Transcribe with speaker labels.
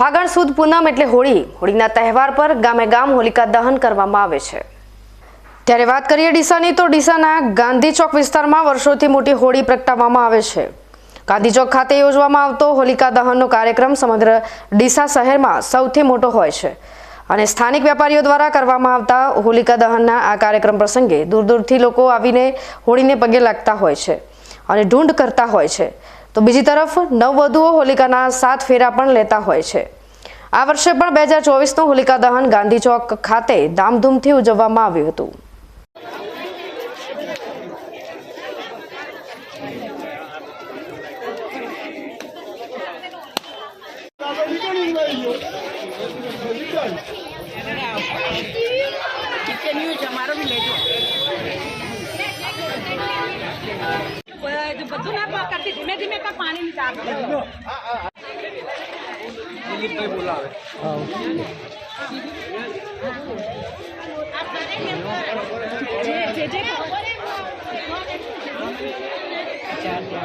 Speaker 1: ફાગણ સુદ પૂનમ એટલે હોળી. હોળીના તહેવાર પર ગામે ગામ હોલિકા દહન કરવામાં આવે છે. ત્યારે વાત કરીએ ડીસાની, તો ડીસાના ગાંધી ચોક વિસ્તારમાં વર્ષોથી મોટી હોળી પ્રગટાવવામાં આવે છે. ગાંધી ચોક ખાતે યોજવામાં આવતો હોલિકા દહનનો કાર્યક્રમ સમગ્ર ડીસા શહેરમાં સૌથી મોટો હોય છે અને સ્થાનિક વેપારીઓ દ્વારા કરવામાં આવતા હોલિકા દહનના આ કાર્યક્રમ પ્રસંગે દૂર દૂરથી લોકો આવીને હોળીને પગે લાગતા હોય છે અને ઢૂંઢ કરતા હોય છે. તો બીજી તરફ નવવધુઓ હોલિકાના સાત ફેરા પણ લેતા હોય છે. આ વર્ષે પણ બે હજાર ચોવીસનું હોલિકા દહન ગાંધી ચોક ખાતે ધામધૂમથી ઉજવવામાં આવ્યું હતું.
Speaker 2: બી લેજો બધું ના કરતી ધીમે ધીમે પણ પાણી ની ચાપ બોલાવે. ચાર જે